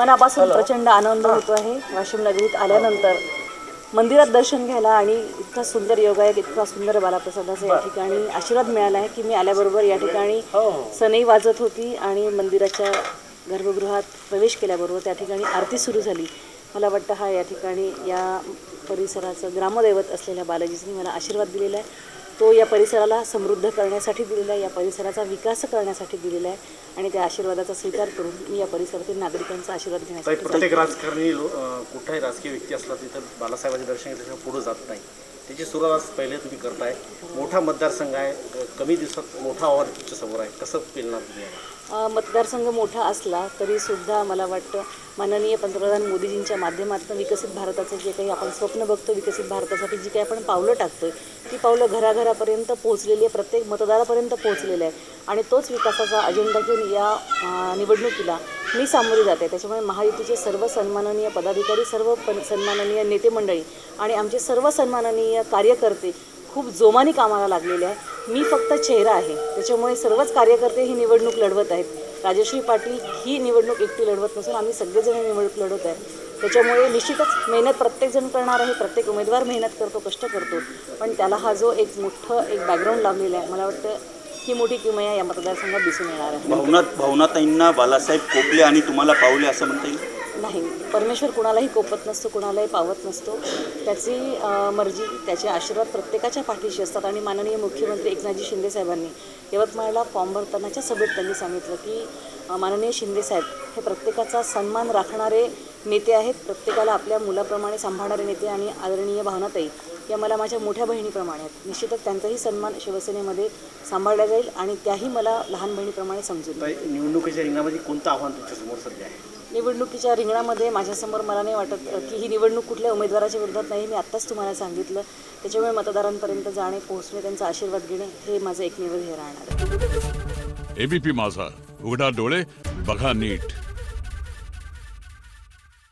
मनापासून प्रचंड आनंद होतो आहे. वाशिम नगरीत आल्यानंतर मंदिरात दर्शन घ्यायला आणि इतका सुंदर योगायोग इतका सुंदर बालाप्रसादाचा या ठिकाणी आशीर्वाद मिळाला आहे की मी आल्याबरोबर या ठिकाणी सनई वाजत होती आणि मंदिराच्या गर्भगृहात प्रवेश केल्याबरोबर त्या ठिकाणी आरती सुरू झाली. मला वाटतं हा या ठिकाणी या परिसराचं ग्रामदैवत असलेल्या बालाजींनी मला आशीर्वाद दिलेला आहे. तो या परिसराला समृद्ध करण्यासाठी दिलेला आहे या परिसराचा विकास करण्यासाठी दिलेला आहे आणि त्या आशीर्वादाचा स्वीकार करून मी या परिसरातील नागरिकांचा आशीर्वाद घेण्यासाठी. प्रत्येक राजकारणी कुठलाही राजकीय व्यक्ती असला तिथं बालासाहेबांचे दर्शन घेतल्याशिवाय पुढे जात नाही त्याची सुरुवात पहिले तुम्ही करताय. मोठा मतदारसंघ आहे. कमी दिवसात मोठा आव्हान तुमच्यासमोर आहे. कसं पेलणार तुम्ही मतदारसंघ मोठा असला तरी सुद्धा मला वाटतं माननीय पंतप्रधान मोदीजींच्या माध्यमातून विकसित भारताचं जे काही आपण स्वप्न बघतो विकसित भारतासाठी जी काही आपण पावलं टाकतो आहे ती पावलं घराघरापर्यंत पोहोचलेली आहे. प्रत्येक मतदारापर्यंत पोहोचलेलं आहे. आणि तोच विकासाचा अजेंडा घेऊन या निवडणुकीला मी सामोरी जाते. त्याच्यामुळे महायुतीचे सर्व सन्माननीय पदाधिकारी सर्व पण सन्माननीय नेते मंडळी आणि आमचे सर्व सन्माननीय कार्यकर्ते खूप जोमाने कामाला लागलेले आहे मी फक्त चेहरा आहे. त्याच्यामुळे सर्वच कार्यकर्ते ही निवडणूक लढवत आहेत. राजश्री पाटील ही निवडणूक एकटी लढवत नसून आम्ही सगळेजण ही निवडणूक लढवत आहे त्याच्यामुळे निश्चितच मेहनत प्रत्येकजण करणार आहे. प्रत्येक उमेदवार मेहनत करतो कष्ट करतो. पण त्याला हा जो एक मोठं एक बॅकग्राऊंड लावलेला आहे मला वाटतं ही मोठी किमया या मतदारसंघात दिसून येणार आहे. भावनात भावनाताईंना बालासाहेब कोपले आणि तुम्हाला पावले असं म्हणता येईल? नाही. परमेश्वर कुणालाही कोपत नसतो कुणालाही पावत नसतो. त्याची मर्जी त्याचे आशीर्वाद प्रत्येकाच्या पाठीशी असतात. आणि माननीय मुख्यमंत्री एकनाथजी शिंदे साहेबांनी यवतमाळला फॉर्म भरतानाच्या सभेत त्यांनी सांगितलं की माननीय शिंदे साहेब हे प्रत्येकाचा सन्मान राखणारे नेते आहेत. प्रत्येकाला आपल्या मुलाप्रमाणे सांभाळणारे नेते आणि आदरणीय भावनाताई या मला माझ्या मोठ्या बहिणीप्रमाणे आहेत. निश्चितच त्यांचाही सन्मान शिवसेनेमध्ये सांभाळला जाईल आणि त्याही मला लहान बहिणीप्रमाणे समजून निवडणुकीच्या रिंगामध्ये कोणतं आव्हान तुमच्यासमोर सध्या निवडणुकीच्या रिंगणामध्ये माझ्यासमोर मला नाही वाटत की ही निवडणूक कुठल्या उमेदवाराच्या विरोधात नाही. मी आत्ताच तुम्हाला सांगितलं. त्याच्यामुळे मतदारांपर्यंत जाणे पोहोचणे त्यांचा आशीर्वाद घेणे हे माझं एकमेव ध्येय राहणार आहे. एबीपी माझा. उघडा डोळे बघा नीट.